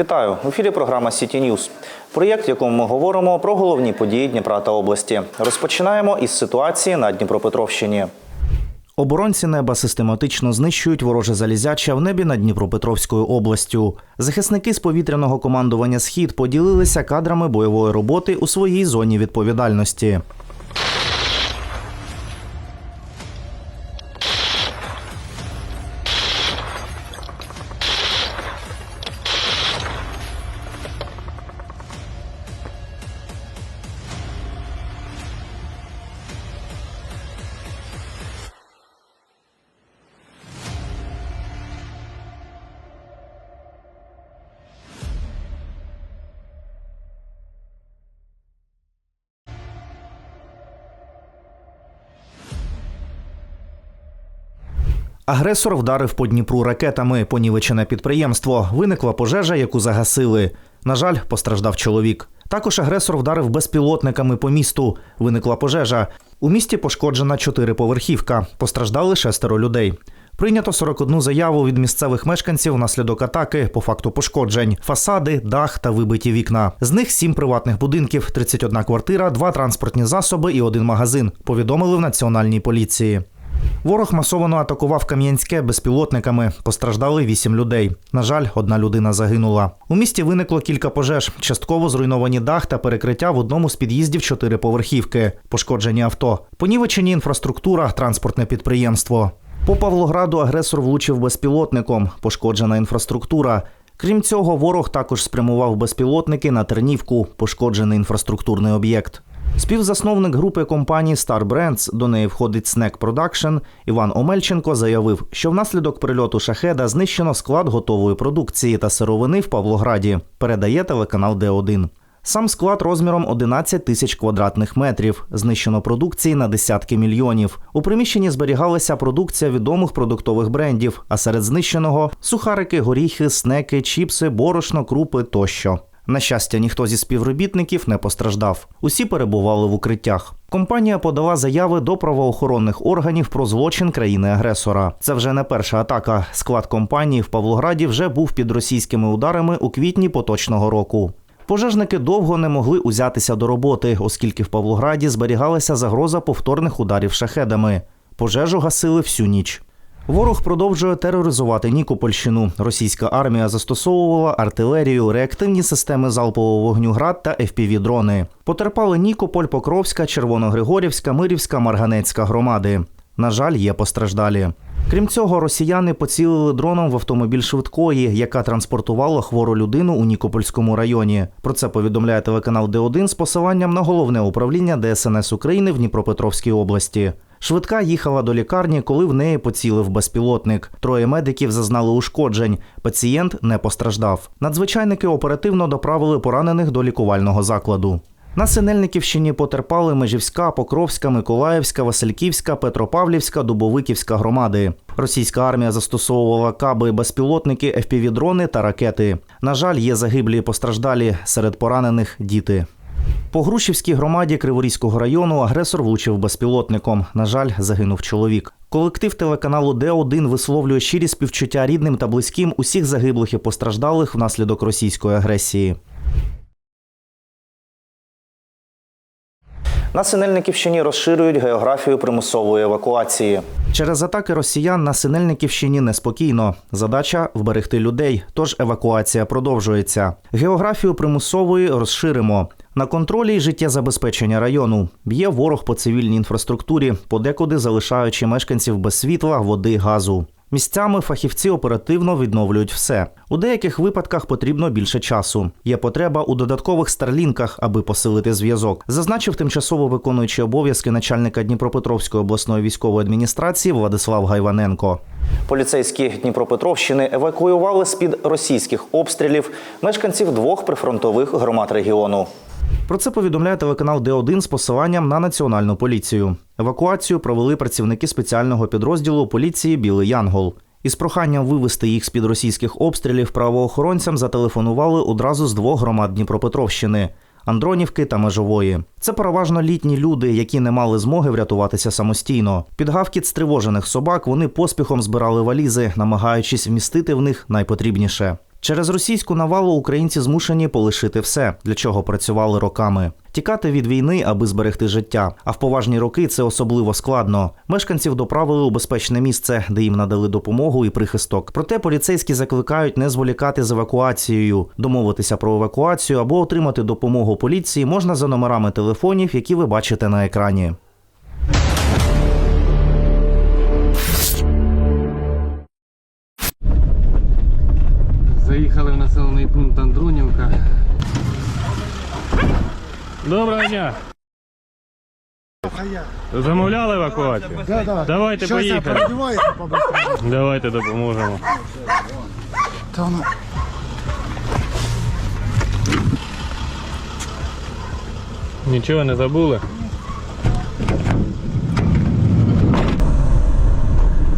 Вітаю! В ефірі програма Сіті Ньюз. Проєкт, в якому ми говоримо про головні події Дніпра та області. Розпочинаємо із ситуації на Дніпропетровщині. Оборонці неба систематично знищують вороже залізяча в небі над Дніпропетровською областю. Захисники з повітряного командування Схід поділилися кадрами бойової роботи у своїй зоні відповідальності. Агресор вдарив по Дніпру ракетами. Понівечене підприємство. Виникла пожежа, яку загасили. На жаль, постраждав чоловік. Також агресор вдарив безпілотниками по місту. Виникла пожежа. У місті пошкоджена чотириповерхівка. Постраждали шестеро людей. Прийнято 41 заяву від місцевих мешканців внаслідок атаки по факту пошкоджень: фасади, дах та вибиті вікна. З них сім приватних будинків, 31 квартира, два транспортні засоби і один магазин. Повідомили в національній поліції. Ворог масовано атакував Кам'янське безпілотниками. Постраждали вісім людей. На жаль, одна людина загинула. У місті виникло кілька пожеж. Частково зруйновані дах та перекриття в одному з під'їздів чотириповерхівки. Пошкоджені авто. Понівечені інфраструктура, транспортне підприємство. По Павлограду агресор влучив безпілотником. Пошкоджена інфраструктура. Крім цього, ворог також спрямував безпілотники на Тернівку, пошкоджений інфраструктурний об'єкт. Співзасновник групи компанії Star Brands, до неї входить Snack Production, Іван Омельченко заявив, що внаслідок прильоту шахеда знищено склад готової продукції та сировини в Павлограді. Передає телеканал Д1. Сам склад розміром 11 тисяч квадратних метрів. Знищено продукції на десятки мільйонів. У приміщенні зберігалася продукція відомих продуктових брендів, а серед знищеного сухарики, горіхи, снеки, чіпси, борошно, крупи тощо. На щастя, ніхто зі співробітників не постраждав. Усі перебували в укриттях. Компанія подала заяви до правоохоронних органів про злочин країни-агресора. Це вже не перша атака. Склад компанії в Павлограді вже був під російськими ударами у квітні поточного року. Пожежники довго не могли узятися до роботи, оскільки в Павлограді зберігалася загроза повторних ударів шахедами. Пожежу гасили всю ніч. Ворог продовжує тероризувати Нікопольщину. Російська армія застосовувала артилерію, реактивні системи залпового вогню град та FPV-дрони. Потерпали Нікополь, Покровська, Червоногригорівська, Мирівська, Марганецька громади. На жаль, є постраждалі. Крім цього, росіяни поцілили дроном в автомобіль швидкої, яка транспортувала хвору людину у Нікопольському районі. Про це повідомляє телеканал Д1 з посиланням на головне управління ДСНС України в Дніпропетровській області. Швидка їхала до лікарні, коли в неї поцілив безпілотник. Троє медиків зазнали ушкоджень. Пацієнт не постраждав. Надзвичайники оперативно доправили поранених до лікувального закладу. На Синельниківщині потерпали Межівська, Покровська, Миколаївська, Васильківська, Петропавлівська, Дубовиківська громади. Російська армія застосовувала каби, безпілотники, FPV-дрони та ракети. На жаль, є загиблі і постраждалі серед поранених діти. По Грушівській громаді Криворізького району агресор влучив безпілотником. На жаль, загинув чоловік. Колектив телеканалу Д1 висловлює щирі співчуття рідним та близьким усіх загиблих і постраждалих внаслідок російської агресії. На Синельниківщині розширюють географію примусової евакуації. Через атаки росіян на Синельниківщині неспокійно. Задача вберегти людей, тож евакуація продовжується. Географію примусової розширимо. На контролі й життєзабезпечення району б'є ворог по цивільній інфраструктурі, подекуди залишаючи мешканців без світла, води, газу. Місцями фахівці оперативно відновлюють все. У деяких випадках потрібно більше часу. Є потреба у додаткових старлінках, аби посилити зв'язок. Зазначив тимчасово виконуючий обов'язки начальника Дніпропетровської обласної військової адміністрації Владислав Гайваненко. Поліцейські Дніпропетровщини евакуювали з під російських обстрілів мешканців двох прифронтових громад регіону. Про це повідомляє телеканал Д1 з посиланням на національну поліцію. Евакуацію провели працівники спеціального підрозділу поліції Білий Янгол. Із проханням вивести їх з під російських обстрілів правоохоронцям зателефонували одразу з двох громад Дніпропетровщини. Андронівки та Межової. Це переважно літні люди, які не мали змоги врятуватися самостійно. Під гавкіт стривожених собак вони поспіхом збирали валізи, намагаючись вмістити в них найпотрібніше. Через російську навалу українці змушені полишити все, для чого працювали роками. Тікати від війни, аби зберегти життя. А в поважні роки це особливо складно. Мешканців доправили у безпечне місце, де їм надали допомогу і прихисток. Проте поліцейські закликають не зволікати з евакуацією. Домовитися про евакуацію або отримати допомогу поліції можна за номерами телефонів, які ви бачите на екрані. Доброго дня! Замовляли евакуацію? Да, да. Давайте поїхали. Давайте допоможемо. Та воно- Нічого не забули?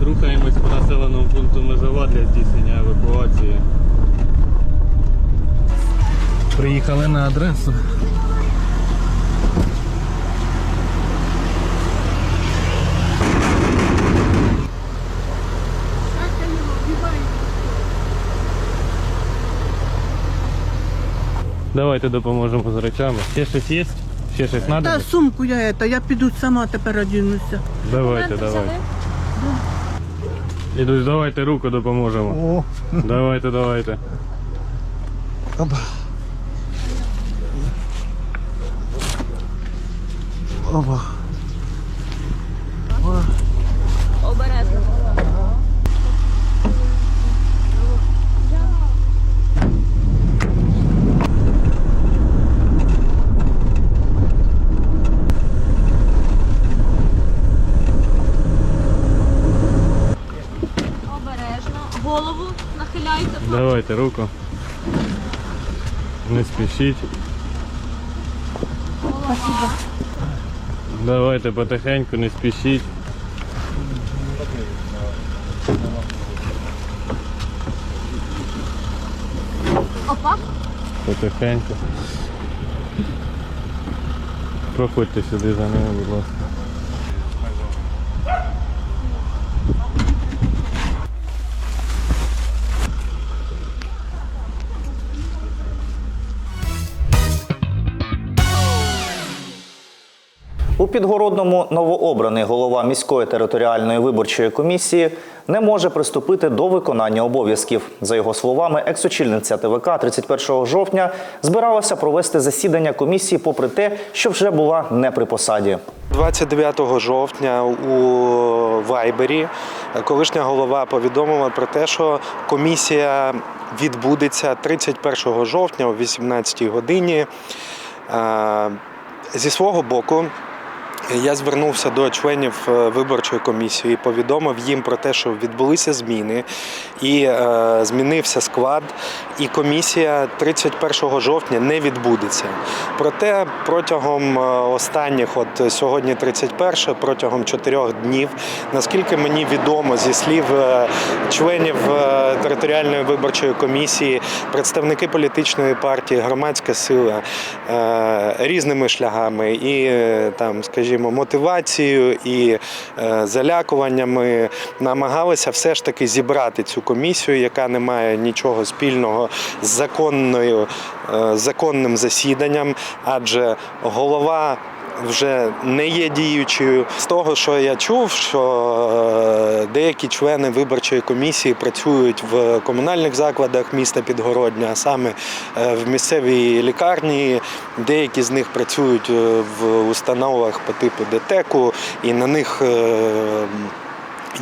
Рухаємось по населеному пункту Межова для здійснення евакуації. Приїхали на адресу. Давайте допоможемо з речами. Ще щось є? Ще щось треба? Та сумку я это, я піду сама тепер одінуся. Давайте, давайте. Ідусь, давайте руку допоможемо. О, Давайте, давайте. оба. Оба. Голову нахиляйте. Давайте руку. Не спішіть. Давайте потихеньку, не спішіть. Опа. Потихеньку. Проходьте сюди за ними, будь ласка. Підгородному новообраний голова міської територіальної виборчої комісії не може приступити до виконання обов'язків. За його словами, екс-очільниця ТВК 31 жовтня збиралася провести засідання комісії, попри те, що вже була не при посаді. 29 жовтня у Вайбері колишня голова повідомила про те, що комісія відбудеться 31 жовтня о 18 годині. Е, Зі свого боку, я звернувся до членів е, виборчої комісії, повідомив їм про те, що відбулися зміни, і е, змінився склад, і комісія 31 жовтня не відбудеться. Проте протягом е, останніх, от сьогодні 31, протягом чотирьох днів, наскільки мені відомо зі слів е, членів територіальної виборчої комісії, представники політичної партії, громадська сила е, різними шляхами і там, скажімо, мотивацією і е, залякуваннями намагалися все ж таки зібрати цю комісію, яка не має нічого спільного з законною е, законним засіданням, адже голова. Вже не є діючою з того, що я чув, що е, деякі члени виборчої комісії працюють в комунальних закладах міста Підгородня, а саме е, в місцевій лікарні. Деякі з них працюють е, в установах по типу ДТЕКу, і на них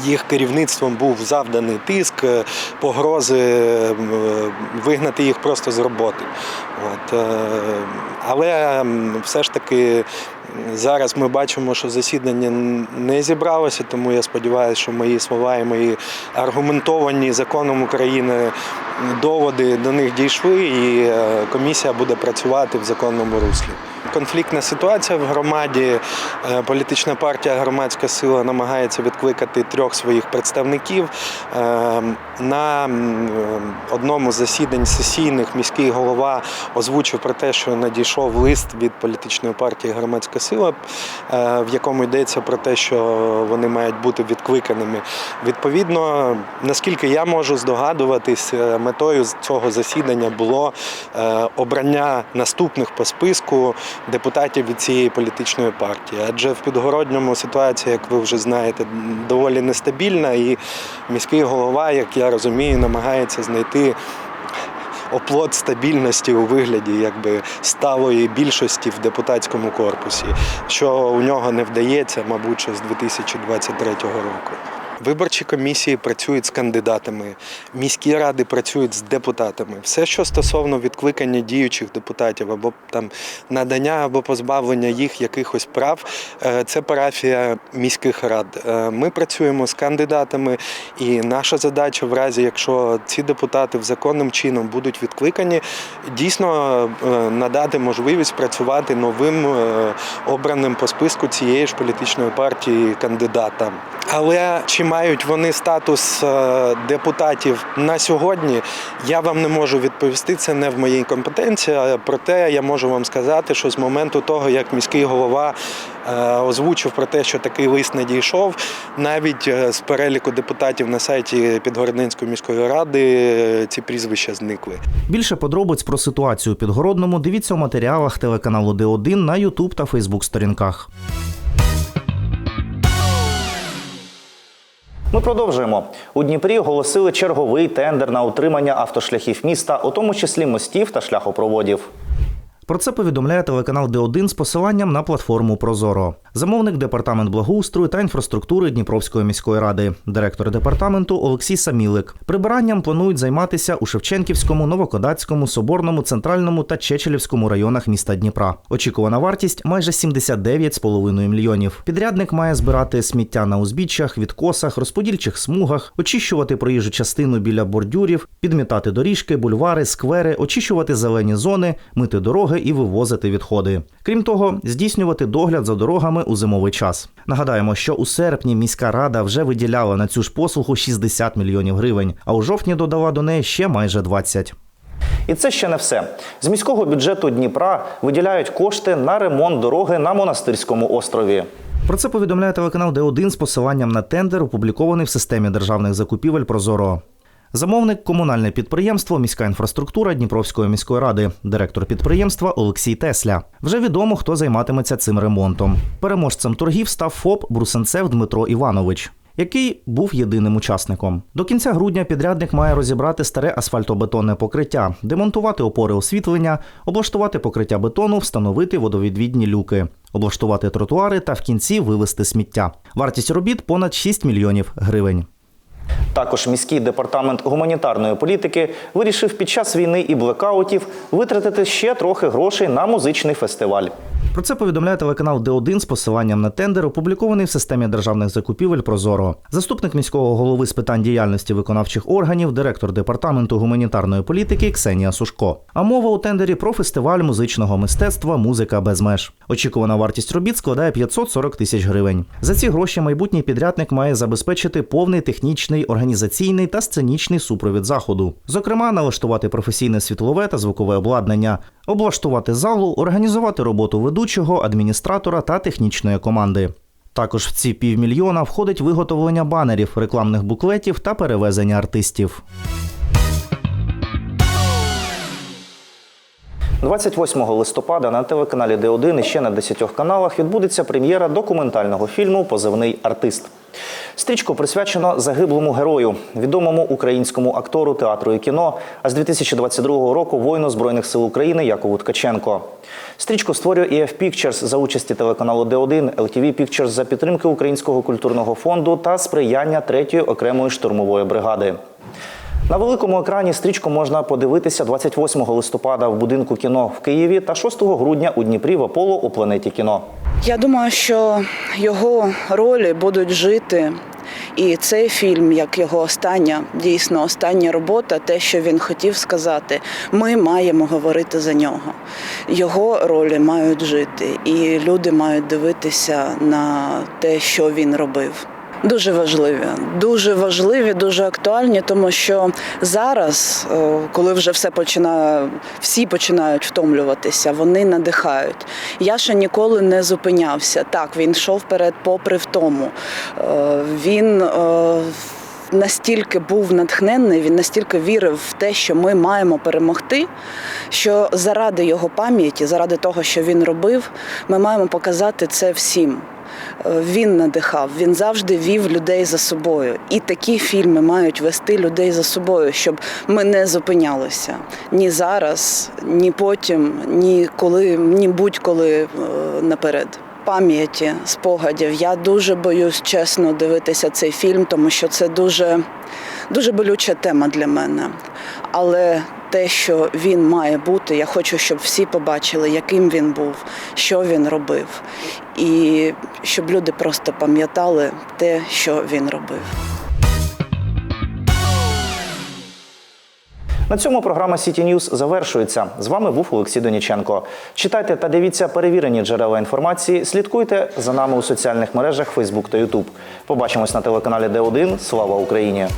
їх керівництвом був завданий тиск, е, погрози е, вигнати їх просто з роботи. От, е, але все ж таки зараз ми бачимо, що засідання не зібралося, тому я сподіваюся, що мої слова і мої аргументовані законом України доводи до них дійшли, і комісія буде працювати в законному руслі. Конфліктна ситуація в громаді. Е, Політична партія Громадська сила намагається відкликати трьох своїх представників. Е, На е, одному з засідань сесійних міський голова озвучив про те, що надійшов лист від політичної партії Громадська сила, в якому йдеться про те, що вони мають бути відкликаними. Відповідно, наскільки я можу здогадуватись, метою цього засідання було обрання наступних по списку депутатів від цієї політичної партії. Адже в Підгородньому ситуація, як ви вже знаєте, доволі нестабільна, і міський голова, як я розумію, намагається знайти. Оплот стабільності у вигляді якби сталої більшості в депутатському корпусі, що у нього не вдається, мабуть, з 2023 року. Виборчі комісії працюють з кандидатами, міські ради працюють з депутатами. Все, що стосовно відкликання діючих депутатів або там надання або позбавлення їх якихось прав, е, це парафія міських рад. Е, Ми працюємо з кандидатами, і наша задача, в разі якщо ці депутати в законним чином будуть відкликані, дійсно е, надати можливість працювати новим обраним по списку цієї ж політичної партії кандидатам. Але чи мають вони статус е, депутатів на сьогодні, я вам не можу відповісти. Це не в моїй компетенції. Проте я можу вам сказати, що з моменту того, як міський голова е, озвучив про те, що такий лист надійшов, навіть е, з переліку депутатів на сайті Підгородненської міської ради ці прізвища зникли. Більше подробиць про ситуацію у Підгородному дивіться у матеріалах телеканалу Д1 на Ютуб та Фейсбук сторінках. Ми продовжуємо. У Дніпрі оголосили черговий тендер на утримання автошляхів міста, у тому числі мостів та шляхопроводів. Про це повідомляє телеканал Д1 з посиланням на платформу Прозоро. Замовник департамент благоустрою та інфраструктури Дніпровської міської ради, директор департаменту Олексій Самілик. Прибиранням планують займатися у Шевченківському, Новокодацькому, Соборному, Центральному та Чечелівському районах міста Дніпра. Очікувана вартість майже 79,5 мільйонів. Підрядник має збирати сміття на узбіччях, відкосах, розподільчих смугах, очищувати проїжджу частину біля бордюрів, підмітати доріжки, бульвари, сквери, очищувати зелені зони, мити дороги і вивозити відходи. Крім того, здійснювати догляд за дорогами у зимовий час. Нагадаємо, що у серпні міська рада вже виділяла на цю ж послугу 60 мільйонів гривень, а у жовтні додала до неї ще майже 20. І це ще не все. З міського бюджету Дніпра виділяють кошти на ремонт дороги на монастирському острові. Про це повідомляє телеканал Д1 з посиланням на тендер, опублікований в системі державних закупівель Прозоро. Замовник комунальне підприємство Міська інфраструктура Дніпровської міської ради, директор підприємства Олексій Тесля. Вже відомо, хто займатиметься цим ремонтом. Переможцем торгів став ФОП Брусенцев Дмитро Іванович. Який був єдиним учасником до кінця грудня підрядник має розібрати старе асфальтобетонне покриття, демонтувати опори освітлення, облаштувати покриття бетону, встановити водовідвідні люки, облаштувати тротуари та в кінці вивести сміття. Вартість робіт понад 6 мільйонів гривень. Також міський департамент гуманітарної політики вирішив під час війни і блекаутів витратити ще трохи грошей на музичний фестиваль. Про це повідомляє телеканал Д1 з посиланням на тендер, опублікований в системі державних закупівель Прозоро. Заступник міського голови з питань діяльності виконавчих органів, директор департаменту гуманітарної політики Ксенія Сушко. А мова у тендері про фестиваль музичного мистецтва Музика без меж. Очікувана вартість робіт складає 540 тисяч гривень. За ці гроші майбутній підрядник має забезпечити повний технічний, організаційний та сценічний супровід заходу. Зокрема, налаштувати професійне світлове та звукове обладнання, облаштувати залу, організувати роботу ведучого, адміністратора та технічної команди. Також в ці півмільйона входить виготовлення банерів, рекламних буклетів та перевезення артистів. 28 листопада на телеканалі Д1 і ще на 10 каналах відбудеться прем'єра документального фільму Позивний артист. Стрічку присвячено загиблому герою, відомому українському актору театру і кіно, а з 2022 року воїну Збройних сил України Якову Ткаченко. Стрічку створює EF Pictures за участі телеканалу Д1, LTV Pictures за підтримки Українського культурного фонду та сприяння 3-ї окремої штурмової бригади. На великому екрані стрічку можна подивитися 28 листопада в будинку кіно в Києві та 6 грудня у Дніпрі в Аполло у планеті кіно. Я думаю, що його ролі будуть жити І цей фільм, як його остання, дійсно остання робота, те, що він хотів сказати, ми маємо говорити за нього. Його ролі мають жити, і люди мають дивитися на те, що він робив. Дуже важливі, дуже важливі, дуже актуальні, тому що зараз, е, коли вже все починає, всі починають втомлюватися, вони надихають. Я ще ніколи не зупинявся. Так, він йшов вперед, попри втому. Е, Він е, настільки був натхненний, він настільки вірив в те, що ми маємо перемогти, що заради його пам'яті, заради того, що він робив, ми маємо показати це всім. Е, Він надихав, він завжди вів людей за собою. І такі фільми мають вести людей за собою, щоб ми не зупинялися ні зараз, ні потім, ні коли, ні будь-коли е, наперед. Пам'яті, спогадів. Я дуже боюсь чесно дивитися цей фільм, тому що це дуже, дуже болюча тема для мене. Але те, що він має бути, я хочу, щоб всі побачили, яким він був, що він робив, і щоб люди просто пам'ятали те, що він робив. На цьому програма City News завершується. З вами був Олексій Доніченко. Читайте та дивіться перевірені джерела інформації. Слідкуйте за нами у соціальних мережах Facebook та YouTube. Побачимось на телеканалі Д1. Слава Україні!